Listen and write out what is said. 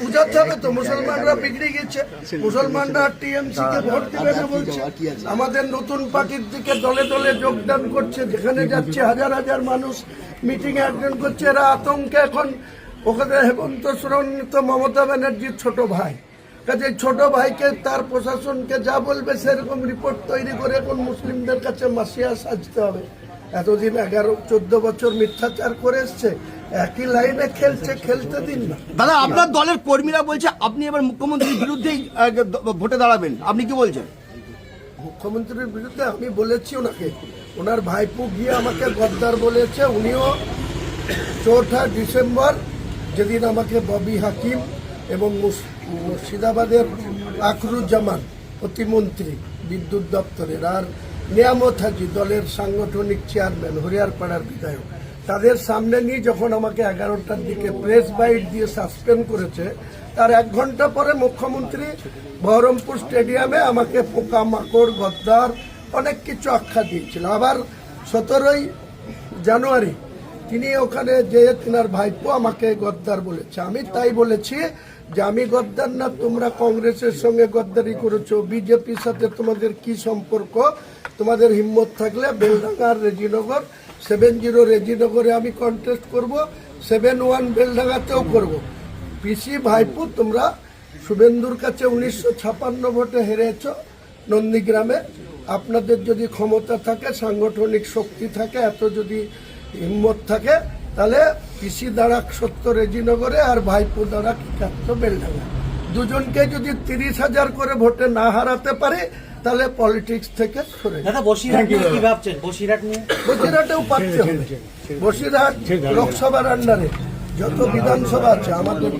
বুঝাতে হবে তো মুসলমানরা বিগড়ে গেছে মুসলমানরা টিএমসি কে ভোট দিবে না বলছে। আমাদের নতুন পার্টির দিকে দলে দলে যোগদান করছে যেখানে যাচ্ছে হাজার হাজার মানুষ মিটিং অ্যাটেন্ড করছে। এরা আতঙ্কে এখন। ওখানে হেমন্ত সোরেন তো মমতা ব্যানার্জির ছোট ভাই। কাজে ছোট ভাইকে তার প্রশাসনকে যা বলবে সেরকম রিপোর্ট তৈরি করে এখন মুসলিমদের কাছে মাসিয়া সাজতে হবে। এতদিন এগারো চোদ্দ বছর মিথ্যাচার করে এসছে একই লাইনে খেলছে খেলতে দিন না। দাদা আপনার দলের কর্মীরা বলছে আপনি এবার মুখ্যমন্ত্রীর বিরুদ্ধেই ভোটে দাঁড়াবেন। আপনি কি বলছেন? মুখ্যমন্ত্রীর বিরুদ্ধে আমি বলেছি ওনাকে। ওনার ভাইপো গিয়ে আমাকে গদ্দার বলেছে উনিও চৌঠা ডিসেম্বর যেদিন আমাকে ববি হাকিম এবং মুর্শিদাবাদের আখরুজ্জামান প্রতিমন্ত্রী বিদ্যুৎ দপ্তরের। আর নিয়ামত হাজি দলের সাংগঠনিক চেয়ারম্যান, হরিয়ারপাড়ার বিধায়ক। তাদের সামনে নিয়ে যখন আমাকে এগারোটার দিকে প্রেস বাইট দিয়ে সাসপেন্ড করেছে, তার এক ঘণ্টা পরে মুখ্যমন্ত্রী বহরমপুর স্টেডিয়ামে আমাকে পোকা মাকড় গদ্দার, অনেক কিছু আখ্যা দিয়েছিল। আবার সতেরোই জানুয়ারি তিনি ওখানে যে তিনার ভাইপো আমাকে গদ্দার বলেছে। আমি তাই বলেছি যে আমি গদ্দার না, তোমরা কংগ্রেসের সঙ্গে গদ্দারি করেছ, বিজেপির সাথে তোমাদের কি সম্পর্ক? তোমাদের হিম্মত থাকলে বেলডাঙ্গার রেজিনগর, সেভেন জিরো রেজিনগরে আমি কন্টেস্ট করব, সেভেন ওয়ান বেলডাঙ্গাতেও করব। পিসি ভাইপো, তোমরা শুভেন্দুর কাছে উনিশশো ছাপান্ন ভোটে হেরেছ নন্দীগ্রামে। আপনাদের যদি ক্ষমতা থাকে, সাংগঠনিক শক্তি থাকে, এত যদি হিম্মত থাকে তাহলে পিসি দাঁড়াক সত্য রেজিনগরে আর ভাইপো দাঁড়াক একাত্ত বেলডাঙ্গা। দুজনকে যদি তিরিশ হাজার করে ভোটে না হারাতে পারে তাহলে পলিটিক্স থেকে সরে। দাদা বসিরহাট নিয়ে কি ভাবছেন? বসিরহাট নিয়ে? বসিরহাটেও পাচ্ছে হবে। বসিরহাট লোকসভার আন্ডারে যত বিধানসভা আছে আমাদের